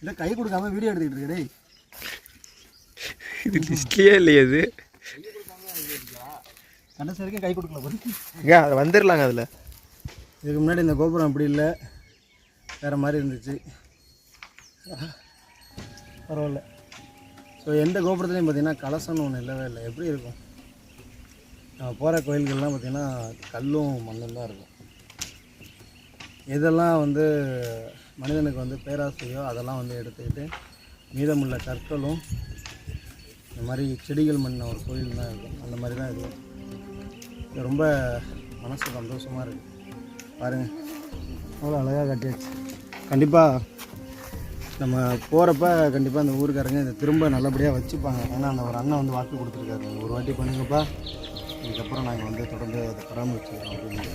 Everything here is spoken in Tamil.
இல்லை கை கொடுக்காம வீடியோ எடுத்துக்கிட்டு இருக்க இது லிஸ்ட்லேயே இல்லையே அது கடைசி வரைக்கும் கை கொடுக்கல ஏன் அது வந்துடலாங்க அதில். இதுக்கு முன்னாடி இந்த கோபுரம் அப்படி இல்லை. வேறு மாதிரி இருந்துச்சு. பரவாயில்ல. ஸோ எந்த கோபுரத்துலையும் பார்த்தீங்கன்னா கலசம்னு ஒன்று இல்லவே இல்லை. எப்படி இருக்கும்? நம்ம போகிற கோயில்கள்லாம் பார்த்திங்கன்னா கல்லும் மண்ணும் தான் இருக்கும். இதெல்லாம் வந்து மனிதனுக்கு வந்து பேராசையோ அதெல்லாம் வந்து எடுத்துக்கிட்டு மீதமுள்ள கற்களும் இந்த மாதிரி செடிகள் மண்ண ஒரு கோயில் தான் இருக்கும். அந்த மாதிரி தான் இருக்கும் இது ரொம்ப மனசு சந்தோஷமாக இருக்குது பாருங்கள் அவ்வளோ அழகாக கட்டியாச்சு. கண்டிப்பாக நம்ம போகிறப்ப கண்டிப்பாக அந்த ஊருக்காரங்க இதை திரும்ப நல்லபடியாக வச்சுப்பாங்க. ஏன்னா அந்த ஒரு அண்ணன் வந்து வாக்கு கொடுத்துருக்காரு. ஒரு வாட்டி பண்ணுங்கப்பா. இதுக்கப்புறம் நாங்கள் வந்து தொடர்ந்து அதை பராமரிச்சுக்கிறோம் அப்படின்னு.